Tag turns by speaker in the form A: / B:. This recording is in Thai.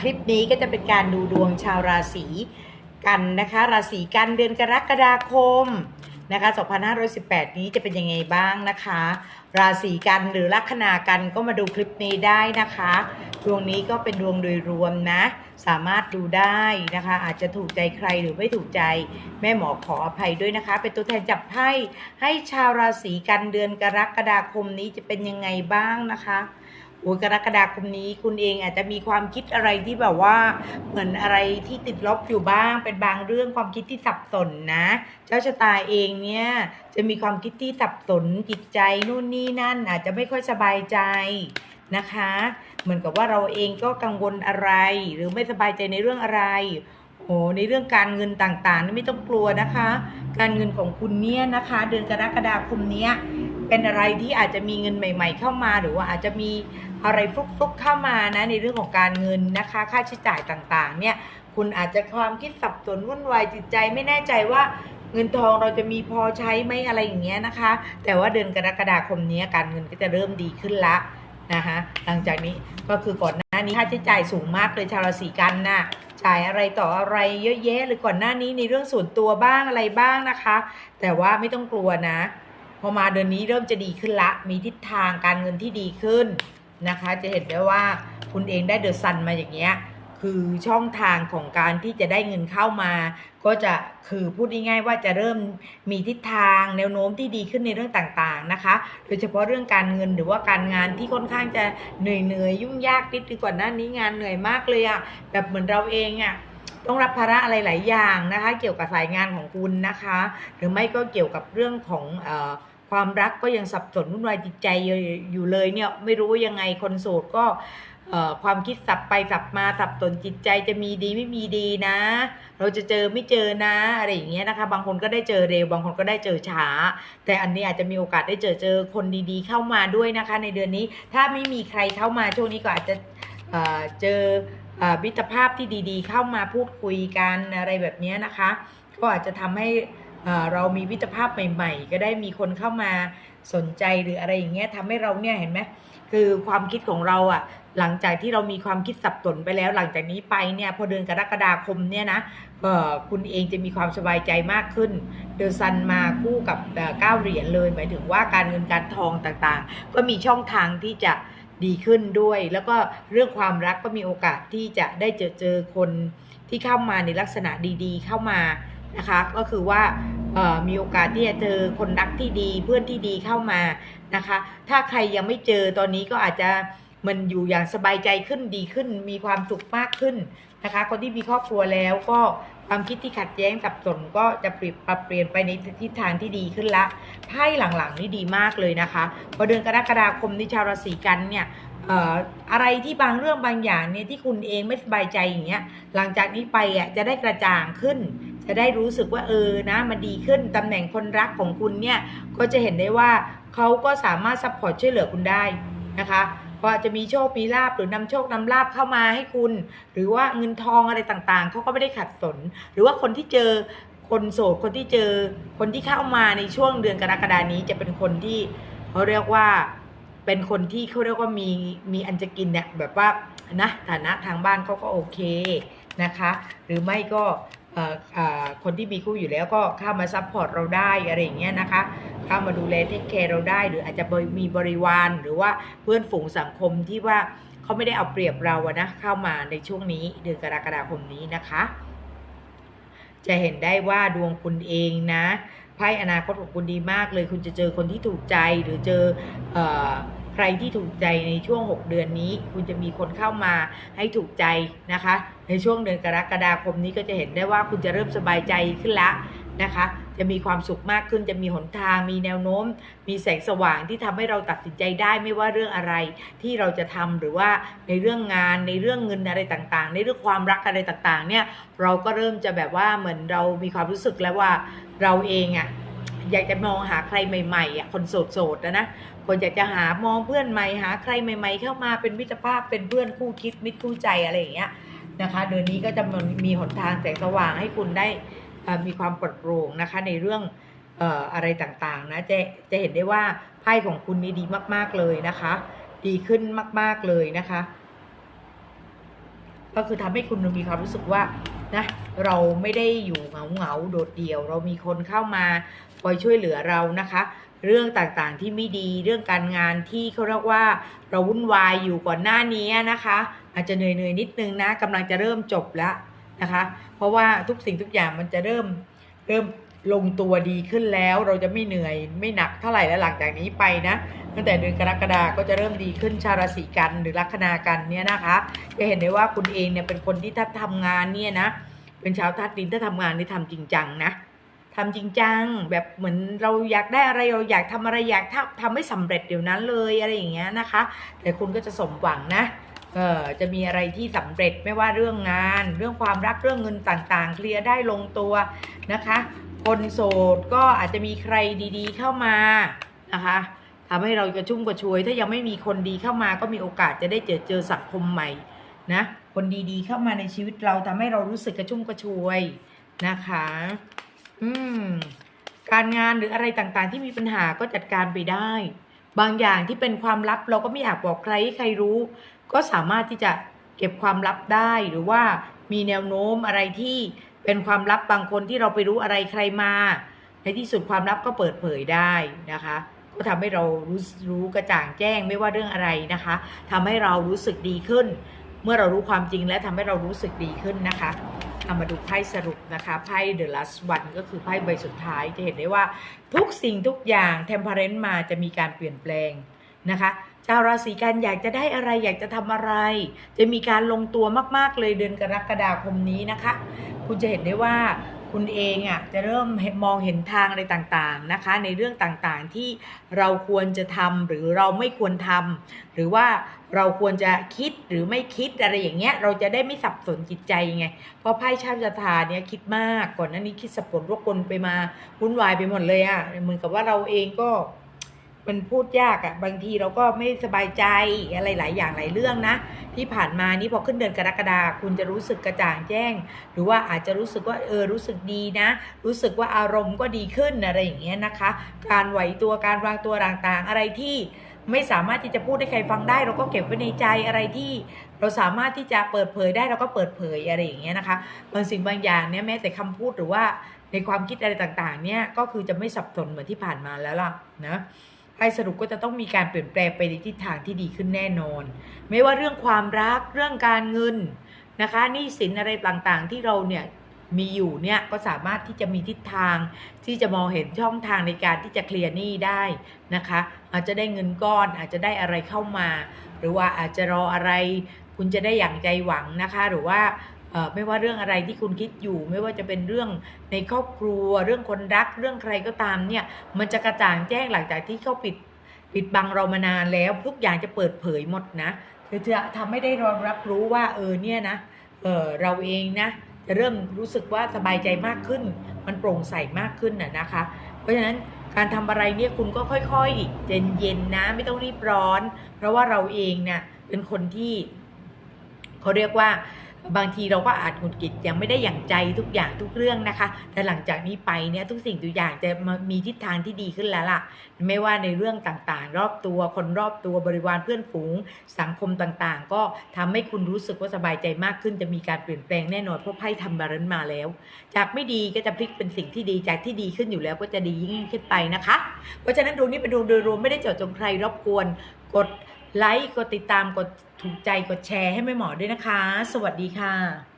A: คลิปนี้ก็จะเป็นการดูดวงชาวราศีกันนะคะ ราศีกันเดือนกรกฎาคมนะคะ 2518 นี้จะเป็นยังไงบ้างนะคะ ราศีกันหรือลัคนากันก็มาดูคลิปนี้ได้นะคะ ดวงนี้ก็เป็นดวงโดยรวมนะ สามารถดูได้นะคะ อาจจะถูกใจใครหรือไม่ถูกใจ แม่หมอขออภัยด้วยนะคะ เป็นตัวแทนจับไพ่ให้ชาวราศีกันเดือนกรกฎาคมนี้จะเป็นยังไงบ้างนะคะ โอ้ยกรกฎาคมนี้คุณเองอาจจะมีความคิดอะไรที่แบบว่า เหมือนอะไรที่ติดลบอยู่บ้าง เป็นบางเรื่องความคิดที่สับสนนะ เจ้าชะตาเองเนี่ยจะมีความคิดที่สับสนจิตใจนู่นนี่นั่น อาจจะไม่ค่อยสบายใจนะคะ เหมือนกับว่าเราเองก็กังวลอะไร หรือไม่สบายใจในเรื่องอะไรโอ้ในเรื่องการเงินต่างๆนี่ไม่ต้องกลัวนะคะ การเงินของคุณเนี่ยนะคะ เดือนกรกฎาคมเนี้ย เป็นอะไรที่อาจจะมีเงินใหม่ ๆ เข้ามา หรือว่าอาจจะมีอะไรฟลุกๆเข้ามานะในเรื่องของการเงินนะคะ ค่าใช้จ่ายต่างๆ เนี่ยคุณอาจจะความคิดสับสนวุ่นวายจิตใจไม่แน่ใจว่าเงินทองเราจะมีพอใช้ไหมอะไรอย่างเงี้ยนะคะ แต่ว่าเดือนกรกฎาคมนี้การเงินก็จะเริ่มดีขึ้นละนะคะหลังจากนี้ก็คือก่อนหน้านี้ค่าใช้จ่ายสูงมากเลยชาวราศีกันน่ะจ่ายอะไรต่ออะไรเยอะแยะเลยก่อนหน้านี้ในเรื่องส่วนตัวบ้างอะไรบ้างนะคะ แต่ว่าไม่ต้องกลัวนะ พอมาเดือนนี้เริ่มจะดีขึ้นละ มีทิศทางการเงินที่ดีขึ้นนะคะ จะเห็นได้ว่าคุณเองได้เดอะซันมาอย่างเงี้ยคือช่องทางของการที่จะได้เงินเข้ามา ก็จะคือพูดง่ายๆว่าจะเริ่มมีทิศทางแนวโน้มที่ดีขึ้นในเรื่องต่างๆนะคะ โดยเฉพาะเรื่องการเงินหรือว่าการงานที่ค่อนข้างจะเหนื่อยๆยุ่งยากนิดนึงก่อนหน้านี้งานเหนื่อยมากเลยอะแบบเหมือนเราเองอะต้องรับภาระอะไรหลายอย่างนะคะ เกี่ยวกับสายงานของคุณนะคะ หรือไม่ก็เกี่ยวกับเรื่องของเออ ความรักก็ยังสับสนวุ่นวายจิตใจอยู่เลยเนี่ยไม่รู้ยังไงคนโสดก็ความคิดสับไปสับมาสับสนจิตใจจะมีดีไม่มีดีนะ เราจะเจอไม่เจอนะอะไรอย่างเงี้ยนะคะ บางคนก็ได้เจอเร็ว บางคนก็ได้เจอช้า แต่อันนี้อาจจะมีโอกาสได้เจอเจอคนดีๆ เข้ามาด้วยนะคะ ในเดือนนี้ถ้าไม่มีใครเข้ามาช่วงนี้ก็อาจจะเจอมิตรภาพที่ดีๆ เข้ามาพูดคุยกันอะไรแบบเนี้ยนะคะ ก็อาจจะทำให้ เรามีมิตรภาพใหม่ ๆ ก็ได้มีคนเข้ามาสนใจหรืออะไรอย่างเงี้ยทำให้เราเนี่ยเห็นไหมคือความคิดของเราอะหลังจากที่เรามีความคิดสับสนไปแล้ว หลังจากนี้ไปเนี่ยพอเดือนกรกฎาคมเนี่ยนะเอ่อคุณเองจะมีความสบายใจมากขึ้นเดอะซันมาคู่กับเก้าเหรียญเลย หมายถึงว่าการเงินการทองต่างๆ ก็มีช่องทางที่จะดีขึ้นด้วย แล้วก็เรื่องความรักก็มีโอกาสที่จะได้เจอเจอคนที่เข้ามาในลักษณะดี ๆ เข้ามา นะคะ ก็คือว่ามีโอกาสที่จะเจอคนรักที่ดีเพื่อนที่ดีเข้ามานะคะ ถ้าใครยังไม่เจอตอนนี้ก็อาจจะมันอยู่อย่างสบายใจขึ้นดีขึ้น มีความสุขมากขึ้นนะคะ คนที่มีครอบครัวแล้วก็ความคิดที่ขัดแย้งสับสนก็จะปรับปรับเปลี่ยนไปในทิศทางที่ดีขึ้นละไพ่หลังๆนี่ดีมากเลยนะคะพอเดือนกรกฎาคมที่ชาวราศีกันเนี่ยเอ่ออะไรที่บางเรื่องบางอย่างเนี่ยที่คุณเองไม่สบายใจอย่างเงี้ยหลังจากนี้ไปอะจะได้กระจ่างขึ้น จะได้รู้สึกว่าเออนะมันดีขึ้นตำแหน่งคนรักของคุณเนี่ยก็จะเห็นได้ว่าเขาก็สามารถซัพพอร์ตช่วยเหลือคุณได้นะคะก็จะมีโชค มีลาบหรือนำโชคนำลาบเข้ามาให้คุณ หรือว่าเงินทองอะไรต่างๆ เขาก็ไม่ได้ขัดสน หรือว่าคนที่เจอคนโสด คนที่เจอ คนที่เข้ามาในช่วงเดือนกรกฎานี้จะเป็นคนที่เขาเรียกว่าเป็นคนที่เขาเรียกว่ามีมีอันจะกินเนี่ยแบบว่านะฐานะทางบ้านเขาก็โอเคนะคะ หรือไม่ก็ คนที่มีคู่อยู่แล้วก็เข้ามาซัพพอร์ตเราได้อะไรอย่างเงี้ยนะคะ เข้ามาดูแลเทคแคร์เราได้ หรืออาจจะมีบริวารหรือว่าเพื่อนฝูงสังคมที่ว่าเขาไม่ได้เอาเปรียบเราอะนะเข้ามาในช่วงนี้เดือนกรกฎาคมนี้นะคะ จะเห็นได้ว่าดวงคุณเองนะไพ่อนาคตของคุณดีมากเลย คุณจะเจอคนที่ถูกใจหรือเจออ ใครที่ถูกใจในช่วง 6 เดือนนี้ คุณจะมีคนเข้ามาให้ถูกใจนะคะ ในช่วงเดือนกรกฎาคมนี้ก็จะเห็นได้ว่าคุณจะเริ่มสบายใจขึ้นละนะคะ จะมีความสุขมากขึ้น จะมีหนทาง มีแนวโน้ม มีแสงสว่างที่ทำให้เราตัดสินใจได้ไม่ว่าเรื่องอะไรที่เราจะทำหรือว่าในเรื่องงาน ในเรื่องเงินอะไรต่างๆ ในเรื่องความรักอะไรต่างๆ เนี่ย เราก็เริ่มจะแบบว่าเหมือนเรามีความรู้สึกแล้วว่าเราเองอะ่ะ อยากจะมองหาใครใหม่ๆอะคนโสดๆนะนะคนอยากจะหามองเพื่อนใหม่หาใครใหม่ ๆ เข้ามาเป็นมิตรภาพเป็นเพื่อนคู่คิดมิตรคู่ใจอะไรอย่างเงี้ยนะคะเดือนนี้ก็จะมีหนทางแสงสว่างให้คุณได้มีความปลอดโปร่งนะคะในเรื่องเอ่ออะไรต่างๆนะจะจะเห็นได้ว่าไพ่ของคุณนี่ดีมาก ๆเลยนะคะ ดีขึ้นมาก ๆเลยนะคะ ก็คือทำให้คุณมีความรู้สึกว่านะเราไม่ได้อยู่เหงาเหงาโดดเดี่ยว เรามีคนเข้ามาคอยช่วยเหลือเรานะคะ เรื่องต่างๆที่ไม่ดีเรื่องการงานที่เขาเรียกว่าเราวุ่นวายอยู่ก่อนหน้านี้นะคะ อาจจะเหนื่อยๆนิดนึงนะกำลังจะเริ่มจบแล้วนะคะ เพราะว่าทุกสิ่งทุกอย่างมันจะเริ่มเริ่ม ลงตัวดีขึ้นแล้วเราจะไม่เหนื่อยไม่หนักเท่าไหร่แล้วหลังจากนี้ไปนะตั้งแต่เดือนกรกฎาก็จะเริ่มดีขึ้นชาวราศีกันหรือลัคนากันเนี่ยนะคะจะเห็นได้ว่าคุณเองเนี่ยเป็นคนที่ถ้าทำงานเนี่ยนะเป็นชาวธาตุดินถ้าทำงานนี่ทำจริงจังนะทำจริงจังแบบเหมือนเราอยากได้อะไรเราอยากทำอะไรอยากทำทำให้สำเร็จเดี๋ยวนั้นเลยอะไรอย่างเงี้ยนะคะ แต่คุณก็จะสมหวังนะเออจะมีอะไรที่สำเร็จไม่ว่าเรื่องงาน เรื่องความรักเรื่องเงินต่างๆ เคลียร์ได้ลงตัวนะคะ คนโสดก็อาจจะมีใครดีๆเข้ามานะคะทำให้เรากระชุ่มกระชวย ถ้ายังไม่มีคนดีเข้ามาก็มีโอกาสจะได้เจอเจอสังคมใหม่นะคนดีๆเข้ามาในชีวิตเราทำให้เรารู้สึกกระชุ่มกระชวยนะคะ อืม การงานหรืออะไรต่างๆ ที่มีปัญหาก็จัดการไปได้ บางอย่างที่เป็นความลับเราก็ไม่อยากบอกใครให้ใครรู้ ก็สามารถที่จะเก็บความลับได้หรือว่ามีแนวโน้มอะไรที่ เป็นความลับบางคนที่เราไปรู้อะไรใครมา ในที่สุดความลับก็เปิดเผยได้นะคะ ก็ทำให้เรารู้รู้กระจ่างแจ้งไม่ว่าเรื่องอะไรนะคะทำให้เรารู้สึกดีขึ้น เมื่อเรารู้ความจริงและทำให้เรารู้สึกดีขึ้นนะคะเอามาดูไพ่สรุปนะคะไพ่ The Last One ก็คือไพ่ใบสุดท้ายจะเห็นได้ว่าทุกสิ่งทุกอย่าง Temperance มาจะมีการเปลี่ยนแปลงนะคะชาวราศีกันอยากจะได้อะไรอยากจะทำอะไร จะมีการลงตัวมาก ๆ เลยเดือนกรกฎาคมนี้นะคะ คุณจะเห็นได้ว่าคุณเองอะจะเริ่มมองเห็นทางอะไรต่างๆนะคะ ในเรื่องต่างๆที่เราควรจะทำหรือเราไม่ควรทำหรือว่าเราควรจะคิดหรือไม่คิดอะไรอย่างเงี้ยเราจะได้ไม่สับสนจิตใจไงเพราะไพ่ชาติชะตาเนี่ยคิดมากก่อนหน้านี้คิดสับสนรบกวนไปมาวุ่นวายไปหมดเลยอะเหมือนกับว่าเราเองก็ มันพูดยากอะ่ะ บางทีเราก็ไม่สบายใจอะไรหลายอย่างหลายเรื่องนะ ที่ผ่านมานี้พอขึ้นเดือนกรกฎาคุณจะรู้สึกกระจ่างแจ้ง หรือว่าอาจจะรู้สึกว่าเออรู้สึกดีนะ รู้สึกว่าอารมณ์ก็ดีขึ้นอะไรอย่างเงี้ยนะคะ การไหวตัวการวางตัวต่างๆ อะไรที่ไม่สามารถที่จะพูดให้ใครฟังได้ เราก็เก็บไว้ในใจอะไรที่เราสามารถที่จะเปิดเผยได้เราก็เปิดเผยอะไรอย่างเงี้ยนะคะบางสิ่งบางอย่างเนี่ยแม้แต่คำพูดหรือว่าในความคิดอะไรต่างๆ เนี่ยก็คือจะไม่สับสนเหมือนที่ผ่านมาแล้วล่ะนะ ไพ่สรุปก็จะต้องมีการเปลี่ยนแปลงไปในทิศทางที่ดีขึ้นแน่นอน ไม่ว่าเรื่องความรักเรื่องการเงินนะคะหนี้สินอะไรต่างๆ ที่เราเนี่ยมีอยู่เนี่ยก็สามารถที่จะมีทิศทาง ที่จะมองเห็นช่องทางในการที่จะเคลียร์หนี้ได้นะคะ อาจจะได้เงินก้อนอาจจะได้อะไรเข้ามา หรือว่าอาจจะรออะไร คุณจะได้อย่างใจหวังนะคะ หรือว่า ไม่ว่าเรื่องอะไรที่คุณคิดอยู่ ไม่ว่าจะเป็นเรื่องในครอบครัว เรื่องคนรัก เรื่องใครก็ตามเนี่ยมันจะกระจ่างแจ้งหลังจากที่เขาปิดปิดบังเรามานานแล้วทุกอย่างจะเปิดเผยหมดนะคือจะทำให้ได้เรารับรู้ว่าเออเนี่ยนะเออเราเองนะจะเริ่มรู้สึกว่าสบายใจมากขึ้น มันโปร่งใสมากขึ้นน่ะนะคะ เพราะฉะนั้นการทำอะไรเนี่ยคุณก็ค่อยๆเย็นๆนะ ไม่ต้องรีบร้อน เพราะว่าเราเองเนี่ยเป็นคนที่เขาเรียกว่า บางทีเราก็อาจหงุดหงิดยังไม่ได้อย่างใจทุกอย่างทุกเรื่องนะคะ แต่หลังจากนี้ไปเนี่ยทุกสิ่งทุกอย่างจะม,มีทิศทางที่ดีขึ้นแล้วล่ะ ไม่ว่าในเรื่องต่างๆ รอบตัวคนรอบตัวบริวารเพื่อนฝูง สังคมต่างๆ ก็ทำให้คุณรู้สึกว่าสบายใจมากขึ้น จะมีการเปลี่ยนแปลงแน่นอนเพราะไพ่ทำบารันมาแล้ว จากไม่ดีก็จะพลิกเป็นสิ่งที่ดีจากที่ดีขึ้นอยู่แล้วก็จะดียิ่งขึ้นไปนะคะ เพราะฉะนั้นดวงนี้เป็นดวงโดยรวมไม่ได้เจาะจงใครรบกวนกด ไลค์กดติดตามกดถูกใจกดแชร์ให้แม่หมอด้วยนะคะ สวัสดีค่ะ